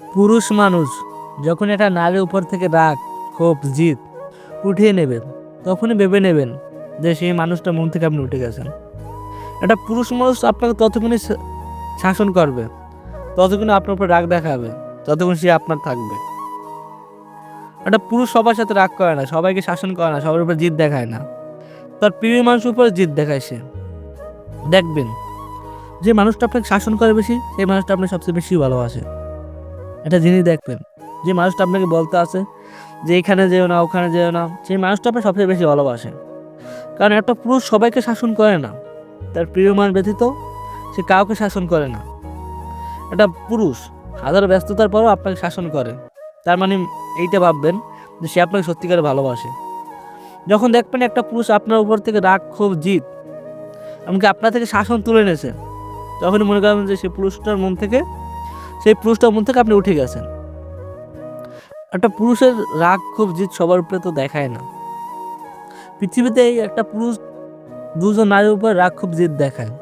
পুরুষ মানুষ যখন একটা নারীর উপর থেকে রাগ, ক্ষোভ জিত উঠিয়ে নেবেন, তখনই ভেবে নেবেন যে সেই মানুষটা মন থেকে আপনি উঠে গেছেন। একটা পুরুষ মানুষ আপনাকে ততক্ষণই শাসন করবে, ততক্ষণই আপনার উপর রাগ দেখাবে, ততক্ষণ সে আপনার থাকবে। একটা পুরুষ সবার সাথে রাগ করে না, সবাইকে শাসন করে না, সবার উপর জিদ দেখায় না। তার প্রিয় মানুষের উপর জিদ দেখায় সে। দেখবেন, যে মানুষটা আপনাকে শাসন করে বেশি, সেই মানুষটা আপনাকে সবচেয়ে বেশি ভালোবাসে। একটা জিনিস দেখবেন, যে মানুষটা আপনাকে বলতে আছে যে এখানে যেও না, ওখানে যেও না, সেই মানুষটা আপনাকে সবচেয়ে বেশি ভালোবাসে। কারণ একটা পুরুষ সবাইকে শাসন করে না। তার প্রিয় মান ব্যতীত সে কাউকে শাসন করে না। একটা পুরুষ হাজার ব্যস্ততার পরও আপনাকে শাসন করে। তার মানে এইটা ভাববেন যে সে আপনাকে সত্যিকারে ভালোবাসে। যখন দেখবেন একটা পুরুষ আপনার উপর থেকে রাগ, ক্ষোভ জিত এমনকি আপনার থেকে শাসন তুলে নিয়েছে তখনই মনে করবেন যে সে পুরুষটার মন থেকে সেই পুরুষটার মন থেকে আপনি উঠে গেছেন। একটা পুরুষের রাগ খুব জিত সবার উপরে তো দেখায় না। পৃথিবীতে একটা পুরুষ দুজন নারীর উপরে রাগ খুব জিত দেখায়।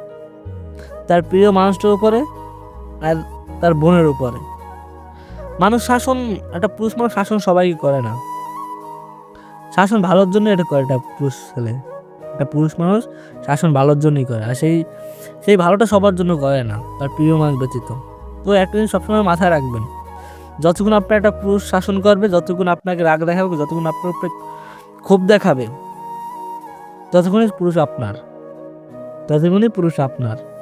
তার প্রিয় মানুষটার উপরে আর তার বোনের উপরে। মানুষ শাসন, একটা পুরুষ মানুষ শাসন সবাইকে করে না। শাসন ভালোর জন্য এটা করে একটা পুরুষ ছেলে। একটা পুরুষ মানুষ শাসন ভালোর জন্যই করে, আর সেই সেই ভালোটা সবার জন্য করে না, তার প্রিয় মানুষ ব্যতীত। তো একটা জিনিস সবসময় মাথায় রাখবেন। যতক্ষণ আপনার একটা পুরুষ শাসন করবে, যতক্ষণ আপনাকে রাগ দেখাবে, যতক্ষণ আপনার উপরে ক্ষোভ দেখাবে, ততক্ষণই পুরুষ আপনার। ততক্ষণই পুরুষ আপনার।